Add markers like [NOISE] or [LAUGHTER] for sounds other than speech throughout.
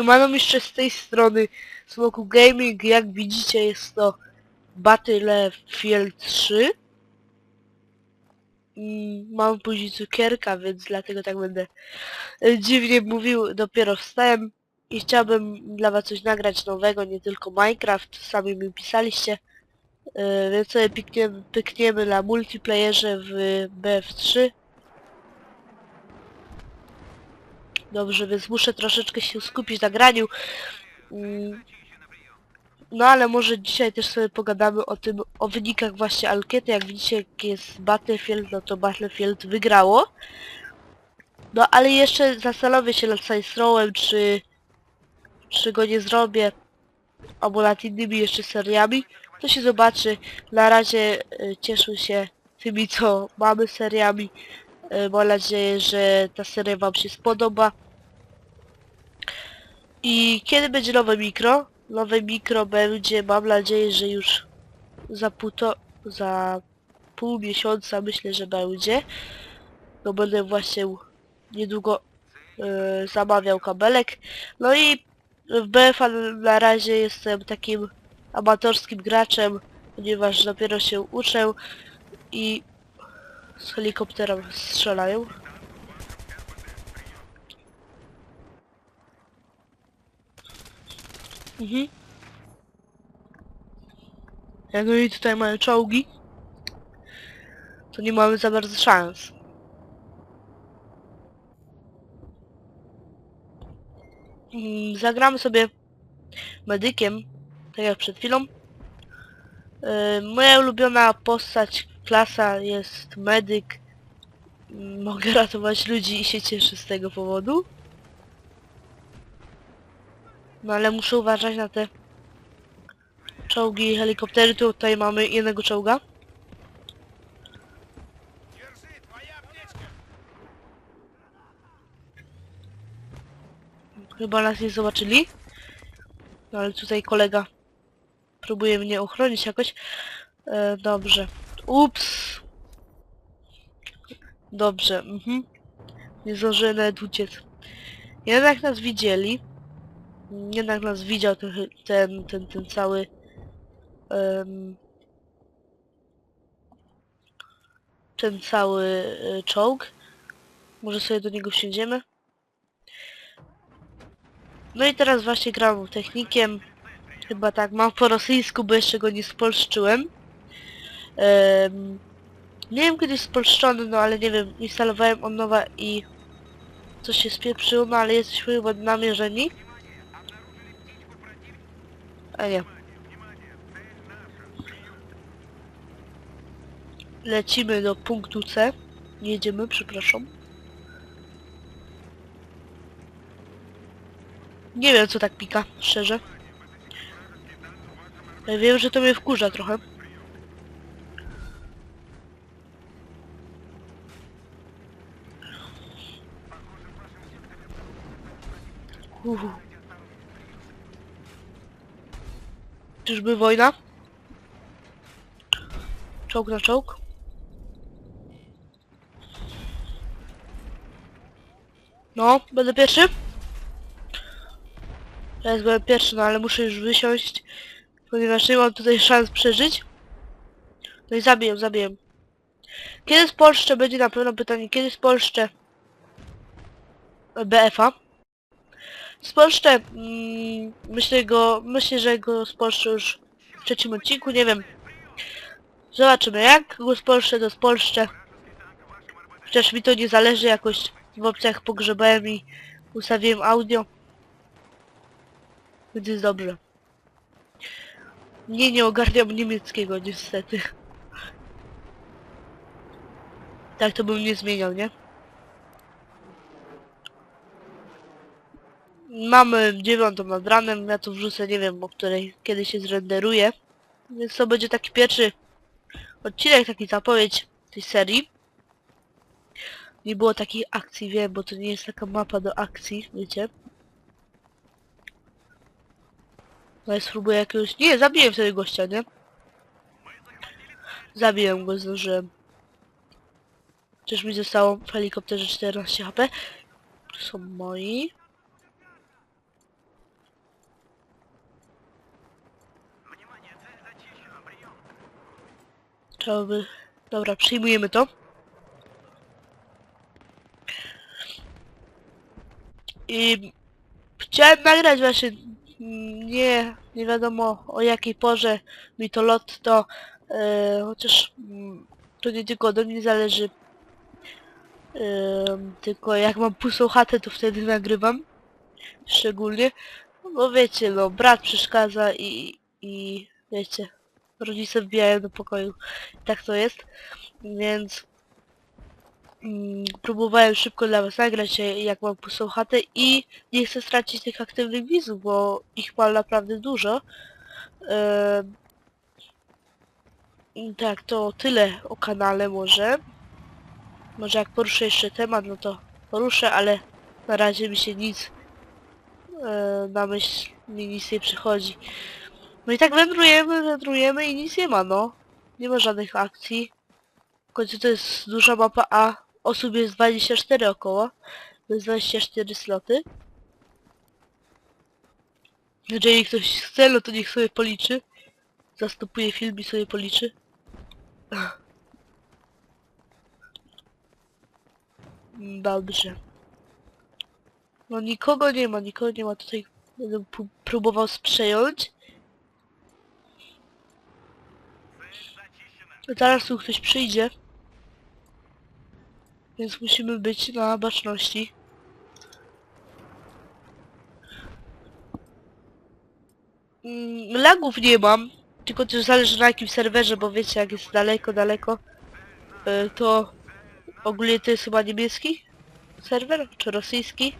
Siemano jeszcze z tej strony Smoku Gaming, jak widzicie jest to Battlefield 3 Mm, Mam później cukierka, więc dlatego tak będę e, dziwnie mówił, dopiero wstałem i chciałbym dla was coś nagrać nowego, nie tylko Minecraft, sami mi pisaliście. E, więc sobie pykniemy, pykniemy na multiplayerze w BF3 Dobrze, więc muszę troszeczkę się skupić na graniu. Mm. No ale może dzisiaj też sobie pogadamy o tym, o wynikach właśnie ankiety. Jak widzicie, jak jest Battlefield, no to Battlefield wygrało. No ale jeszcze zastanowię się nad Saints Rowem, czy, czy go nie zrobię, albo nad innymi jeszcze seriami. To się zobaczy. Na razie y, cieszę się tymi, co mamy seriami. Y, Mam nadzieję, że ta seria wam się spodoba. I kiedy będzie nowe mikro? Nowe mikro będzie, mam nadzieję, że już za pół, za pół miesiąca myślę, że będzie. No będę właśnie niedługo y, zamawiał kabelek. No i w BFA na razie jestem takim amatorskim graczem, ponieważ dopiero się uczę i z helikoptera strzelają. Mhm. Jak oni tutaj mają czołgi, to nie mamy za bardzo szans. Mm, Zagramy sobie medykiem, tak jak przed chwilą. Yy, Moja ulubiona postać, klasa jest medyk. Mm, Mogę ratować ludzi i się cieszę z tego powodu. No ale muszę uważać na te czołgi i helikoptery. Tutaj mamy jednego czołga. Chyba nas nie zobaczyli. No ale tutaj kolega próbuje mnie ochronić jakoś. E, dobrze. Ups. Dobrze, mhm. Nie zdążyłem nawet uciec. Jednak nas widzieli. Jednak nas widział ten, ten, ten, ten cały... em, ten cały e, czołg. Może sobie do niego wsiądziemy. No i teraz właśnie gram technikiem. Chyba tak, mam po rosyjsku, bo jeszcze go nie spolszczyłem. Em, nie wiem kiedy jest spolszczony, no ale nie wiem, instalowałem od nowa i coś się spieprzyło, no ale jesteśmy chyba namierzeni. A nie. Lecimy do punktu C. Jedziemy, przepraszam. Nie wiem co tak pika, szczerze. Wiem, że to mnie wkurza trochę. Uhu. Czyżby wojna? Czołg na czołg? No, będę pierwszy? Teraz byłem pierwszy, no ale muszę już wysiąść, ponieważ nie mam tutaj szans przeżyć. No i zabiję, zabiję. Kiedy spolszczę? Będzie na pewno pytanie, kiedy spolszczę BF-a? Spolszczę, myślę go, myślę, że go spolszczę już w trzecim odcinku, nie wiem. Zobaczymy, jak go spolszczę, to spolszczę. Chociaż mi to nie zależy, jakoś w opcjach pogrzebałem i ustawiłem audio. Więc jest dobrze. Nie, nie ogarniam niemieckiego niestety. Tak to bym nie zmieniał, nie? Mamy dziewiątą nad ranem, ja tu wrzucę, nie wiem, o której kiedy się zrenderuje. Więc to będzie taki pierwszy odcinek, taki zapowiedź tej serii. Nie było takiej akcji, wiem, bo to nie jest taka mapa do akcji, wiecie. No ja spróbuję jakiegoś... Nie, zabiłem wtedy gościa, nie? Zabiłem go, zdążyłem. Przecież mi zostało w helikopterze 14 HP. Tu są moi. Trzeba by... Dobra, przyjmujemy to. I chciałem nagrać właśnie, nie, nie wiadomo o jakiej porze mi to lot to, e, chociaż mm, to nie tylko ode mnie zależy, Em, tylko jak mam pustą chatę to wtedy nagrywam, szczególnie, no bo wiecie, no brat przeszkadza i, i wiecie, rodzice wbijają do pokoju, tak to jest, więc mm, próbowałem szybko dla was nagrać, e, jak mam pustą chatę i nie chcę stracić tych aktywnych widzów, bo ich mam naprawdę dużo. Tak, to tyle o kanale może. Może jak poruszę jeszcze temat, no to poruszę, ale na razie mi się nic e, na myśl mi nic nie przychodzi. No i tak wędrujemy, wędrujemy i nic nie ma, no. Nie ma żadnych akcji. W końcu to jest duża mapa, a osób jest 24 około. To jest 24 sloty. Jeżeli ktoś chce, no to niech sobie policzy. Zastopuje film i sobie policzy. [CLEARS THROAT] Dobrze. No nikogo nie ma, nikogo nie ma tutaj. Będę pró- próbował sprzejąć. Zaraz tu ktoś przyjdzie. Więc musimy być na baczności. Mm, lagów nie mam. Tylko też zależy na jakim serwerze, bo wiecie jak jest daleko, daleko. y, To ogólnie to jest chyba niemiecki serwer, czy rosyjski?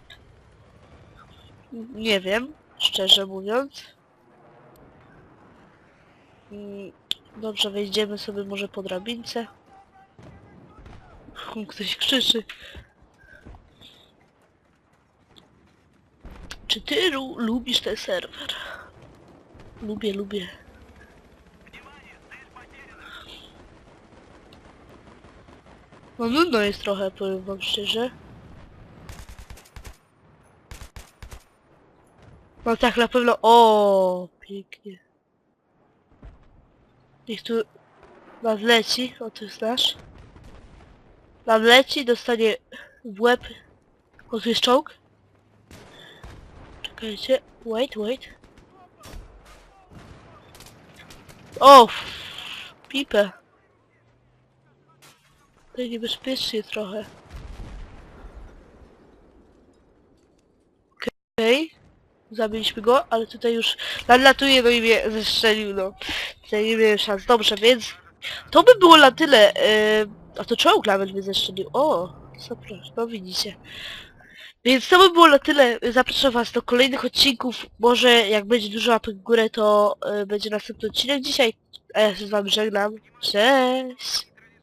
Nie wiem, szczerze mówiąc. Mm, Dobrze, wejdziemy sobie może po drabince. [LAUGHS] Ktoś krzyczy. Czy ty lu lubisz ten serwer? Lubię, lubię. No nudno jest trochę, powiem wam szczerze. No tak, na pewno... O, pięknie. Niech tu nadleci, o to jest nasz. Nadleci, dostanie w łeb. Jest czołg. Czekajcie, wait, wait. O, pipę. To niebezpiecznie trochę. Okej. Zabiliśmy go, ale tutaj już nadlatuje, no i zestrzelił, no. Miałem szans. Dobrze, więc to by było na tyle. Yy, a to czołg nawet mnie zestrzelił. O, proszę, no widzicie. Więc to by było na tyle. Zapraszam was do kolejnych odcinków. Może jak będzie dużo łapek w górę, to yy, będzie następny odcinek dzisiaj. A ja się z wami żegnam. Cześć!